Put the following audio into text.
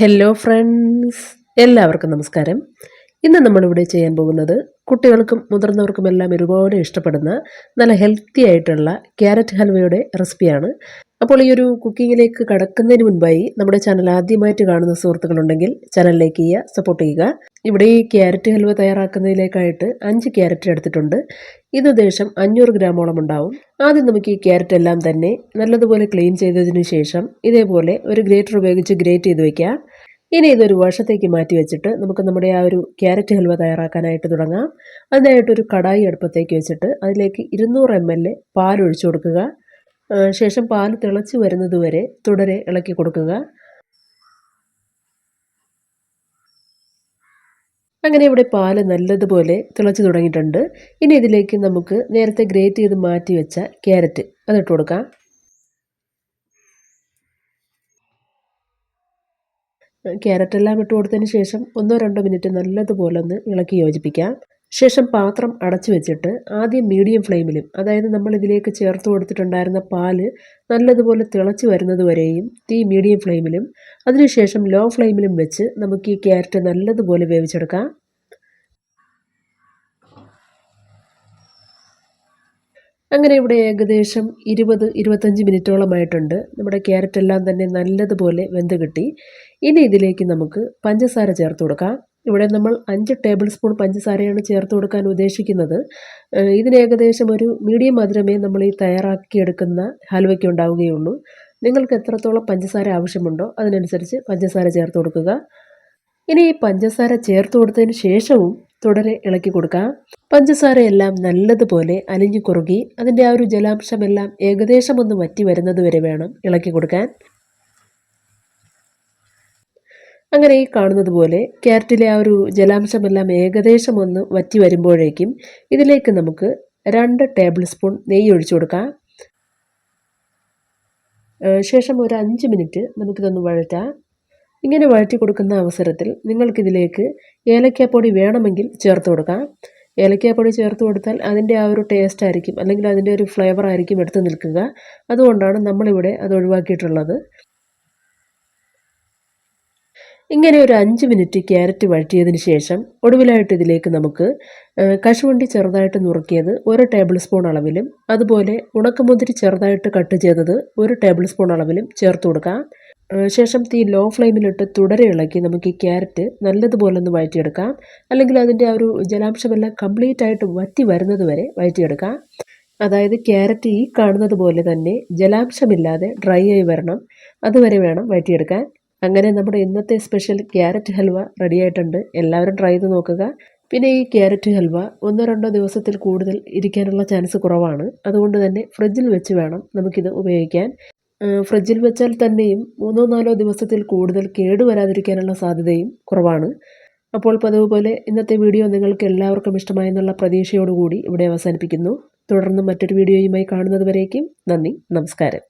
Hello friends എല്ലാവർക്കും നമസ്കാരം. ഇന്ന് നമ്മളിവിടെ ചെയ്യാൻ പോകുന്നത് കുട്ടികൾക്കും മുതിർന്നവർക്കും എല്ലാം ഒരുപാട് ഇഷ്ടപ്പെടുന്ന നല്ല ഹെൽത്തി ആയിട്ടുള്ള ക്യാരറ്റ് ഹൽവയുടെ റെസിപ്പിയാണ്. അപ്പോൾ ഈ ഒരു കുക്കിങ്ങിലേക്ക് കടക്കുന്നതിന് മുൻപായി നമ്മുടെ ചാനൽ ആദ്യമായിട്ട് കാണുന്ന സുഹൃത്തുക്കളുണ്ടെങ്കിൽ ചാനലിലേക്ക് ചെയ്യുക സപ്പോർട്ട് ചെയ്യുക. ഇവിടെ ഈ ക്യാരറ്റ് ഹൽവ തയ്യാറാക്കുന്നതിലേക്കായിട്ട് അഞ്ച് ക്യാരറ്റ് എടുത്തിട്ടുണ്ട്. ഇത് ഉദ്ദേശം അഞ്ഞൂറ് ഗ്രാമോളം ഉണ്ടാവും. ആദ്യം നമുക്ക് ഈ ക്യാരറ്റ് എല്ലാം തന്നെ നല്ലതുപോലെ ക്ലീൻ ചെയ്തതിനു ശേഷം ഇതേപോലെ ഒരു ഗ്രേറ്റർ ഉപയോഗിച്ച് ഗ്രേറ്റ് ചെയ്ത് വയ്ക്കുക ഇനി ഇതൊരു വർഷത്തേക്ക് മാറ്റി വെച്ചിട്ട് നമുക്ക് നമ്മുടെ ആ ഒരു ക്യാരറ്റ് ഹൽവ തയ്യാറാക്കാനായിട്ട് തുടങ്ങാം. അതിനായിട്ടൊരു കടായി അടുപ്പത്തേക്ക് വെച്ചിട്ട് അതിലേക്ക് ഇരുന്നൂറ് എം എൽ പാൽ ഒഴിച്ചു കൊടുക്കുക ശേഷം പാൽ തിളച്ച് വരുന്നത് വരെ തുടരെ ഇളക്കി കൊടുക്കുക. അങ്ങനെ ഇവിടെ പാൽ നല്ലതുപോലെ തിളച്ച് തുടങ്ങിയിട്ടുണ്ട്. ഇനി ഇതിലേക്ക് നമുക്ക് നേരത്തെ ഗ്രേറ്റ് ചെയ്ത് മാറ്റി വെച്ച ക്യാരറ്റ് അതിട്ട് കൊടുക്കാം. ക്യാരറ്റ് എല്ലാം ഇട്ട് കൊടുത്തതിന് ശേഷം ഒന്നോ രണ്ടോ മിനിറ്റ് നല്ലതുപോലെ ഒന്ന് ഇളക്കി യോജിപ്പിക്കാം. ശേഷം പാത്രം അടച്ചു വെച്ചിട്ട് ആദ്യം മീഡിയം ഫ്ലെയിമിലും അതായത് നമ്മൾ ഇതിലേക്ക് ചേർത്ത് കൊടുത്തിട്ടുണ്ടായിരുന്ന പാൽ നല്ലതുപോലെ തിളച്ച് വരുന്നത് വരെയും തീ മീഡിയം ഫ്ലെയിമിലും അതിനുശേഷം ലോ ഫ്ലെയിമിലും വെച്ച് നമുക്ക് ഈ ക്യാരറ്റ് നല്ലതുപോലെ വേവിച്ചെടുക്കാം. അങ്ങനെ ഇവിടെ ഏകദേശം ഇരുപത് ഇരുപത്തഞ്ച് മിനിറ്റോളമായിട്ടുണ്ട്. നമ്മുടെ ക്യാരറ്റ് എല്ലാം തന്നെ നല്ലതുപോലെ വെന്ത് കിട്ടി. ഇനി ഇതിലേക്ക് നമുക്ക് പഞ്ചസാര ചേർത്ത് കൊടുക്കാം. ഇവിടെ നമ്മൾ അഞ്ച് ടേബിൾ സ്പൂൺ പഞ്ചസാരയാണ് ചേർത്ത് കൊടുക്കാൻ ഉദ്ദേശിക്കുന്നത്. ഇതിന് ഏകദേശം ഒരു മീഡിയം മധുരമേ നമ്മൾ ഈ തയ്യാറാക്കിയെടുക്കുന്ന ഹൽവയ്ക്ക് ഉണ്ടാവുകയുള്ളൂ. നിങ്ങൾക്ക് എത്രത്തോളം പഞ്ചസാര ആവശ്യമുണ്ടോ അതിനനുസരിച്ച് പഞ്ചസാര ചേർത്ത് കൊടുക്കുക. ഇനി ഈ പഞ്ചസാര ചേർത്ത് കൊടുത്തതിന് ശേഷവും തുടരെ ഇളക്കി കൊടുക്കാം. പഞ്ചസാരയെല്ലാം നല്ലതുപോലെ അലിഞ്ഞു കുറുകി അതിന്റെ ആ ഒരു ജലാംശമെല്ലാം ഏകദേശം ഒന്ന് വറ്റി വരുന്നത് വരെ വേണം ഇളക്കി കൊടുക്കാൻ. അങ്ങനെ ഈ കാണുന്നത് പോലെ ക്യാരറ്റിലെ ആ ഒരു ജലാംശമെല്ലാം ഏകദേശം ഒന്ന് വറ്റി വരുമ്പോഴേക്കും ഇതിലേക്ക് നമുക്ക് രണ്ട് ടേബിൾ സ്പൂൺ നെയ്യ് ഒഴിച്ചു കൊടുക്കാം. ശേഷം ഒരു അഞ്ച് മിനിറ്റ് നമുക്കിതൊന്ന് വഴറ്റാം. ഇങ്ങനെ വഴറ്റി കൊടുക്കുന്ന അവസരത്തിൽ നിങ്ങൾക്കിതിലേക്ക് ഏലക്കാപ്പൊടി വേണമെങ്കിൽ ചേർത്ത് കൊടുക്കാം. ഏലക്കാപ്പൊടി ചേർത്ത് കൊടുത്താൽ അതിന്റെ ആ ഒരു ടേസ്റ്റ് ആയിരിക്കും അല്ലെങ്കിൽ അതിന്റെ ഒരു ഫ്ലേവർ ആയിരിക്കും എടുത്ത് നിൽക്കുക. അതുകൊണ്ടാണ് നമ്മളിവിടെ അത് ഒഴിവാക്കിയിട്ടുള്ളത്. ഇങ്ങനെ ഒരു അഞ്ച് മിനിറ്റ് ക്യാരറ്റ് വഴറ്റിയതിന് ശേഷം ഒടുവിലായിട്ട് ഇതിലേക്ക് നമുക്ക് കശുവണ്ടി ചെറുതായിട്ട് നുറുക്കിയത് ഒരു ടേബിൾ സ്പൂൺ അളവിലും അതുപോലെ ഉണക്കമുന്തിരി ചെറുതായിട്ട് കട്ട് ചെയ്തത് ഒരു ടേബിൾ സ്പൂൺ അളവിലും ചേർത്ത് കൊടുക്കാം. ശേഷം തീ ലോ ഫ്ലെയിമിലിട്ട് തുടരെ ഇളക്കി നമുക്ക് ഈ ക്യാരറ്റ് നല്ലതുപോലെ ഒന്ന് വഴറ്റിയെടുക്കാം. അല്ലെങ്കിൽ അതിന്റെ ആ ഒരു ജലാംശമെല്ലാം കംപ്ലീറ്റ് ആയിട്ട് വറ്റി വരുന്നത് വരെ വഴറ്റിയെടുക്കാം. അതായത് ക്യാരറ്റ് ഈ കാണുന്നത് പോലെ തന്നെ ജലാംശമില്ലാതെ ഡ്രൈ ആയി വരണം. അതുവരെ വേണം വഴറ്റിയെടുക്കാൻ. അങ്ങനെ നമ്മുടെ ഇന്നത്തെ സ്പെഷ്യൽ ക്യാരറ്റ് ഹൽവ റെഡി ആയിട്ടുണ്ട്. എല്ലാവരും ട്രൈ ചെയ്ത് നോക്കുക. പിന്നെ ഈ ക്യാരറ്റ് ഹൽവ ഒന്നോ രണ്ടോ ദിവസത്തിൽ കൂടുതൽ ഇരിക്കാനുള്ള ചാൻസ് കുറവാണ്. അതുകൊണ്ട് തന്നെ ഫ്രിഡ്ജിൽ വെച്ച് വേണം നമുക്കിത് ഉപയോഗിക്കാൻ. ഫ്രിഡ്ജിൽ വെച്ചാൽ തന്നെയും മൂന്നോ നാലോ ദിവസത്തിൽ കൂടുതൽ കേടുവരാതിരിക്കാനുള്ള സാധ്യതയും കുറവാണ്. അപ്പോൾ പതിവ് പോലെ ഇന്നത്തെ വീഡിയോ നിങ്ങൾക്ക് എല്ലാവർക്കും ഇഷ്ടമായെന്നുള്ള പ്രതീക്ഷയോടുകൂടി ഇവിടെ അവസാനിപ്പിക്കുന്നു. തുടർന്ന് മറ്റൊരു വീഡിയോയുമായി കാണുന്നത് വരേക്കും നന്ദി നമസ്കാരം.